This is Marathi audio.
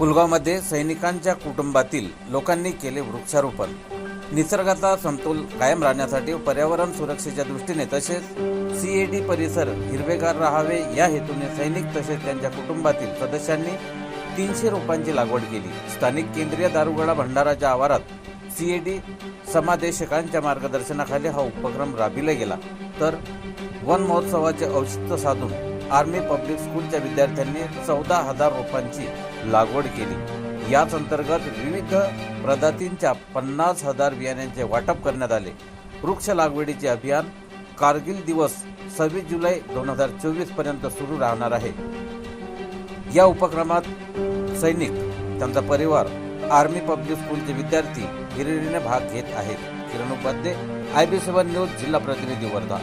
पुलगावमध्ये सैनिकांच्या कुटुंबातील लोकांनी केले वृक्षारोपण. निसर्गाचा समतोल कायम राहण्यासाठी पर्यावरण सुरक्षेच्या दृष्टीने तसेच सीएडी परिसर हिरवेगार राहावे या हेतूने सैनिक तसेच त्यांच्या कुटुंबातील सदस्यांनी तीनशे रोपांची लागवड केली. स्थानिक केंद्रीय दारुगोळा भंडाराच्या आवारात सीएडी समादेशकांच्या मार्गदर्शनाखाली हा उपक्रम राबविला गेला. तर वन महोत्सवाचे औचित्य साधून आर्मी पब्लिक स्कूलच्या विद्यार्थ्यांनी चौदा हजार रोपांची लागवड केली. याच अंतर्गत विविध प्रजातींच्या पन्नास हजार बियाण्यांचे वाटप करण्यात आले. वृक्ष लागवडीचे अभियान कारगिल दिवस सव्वीस जुलै दोन हजार चोवीसपर्यंत सुरू राहणार आहे. या उपक्रमात सैनिक त्यांचा परिवार आर्मी पब्लिक स्कूलचे विद्यार्थी हिरिरीने भाग घेत आहेत. Kiran Upadhye I B seven news जिल्हा प्रतिनिधी वर्धा.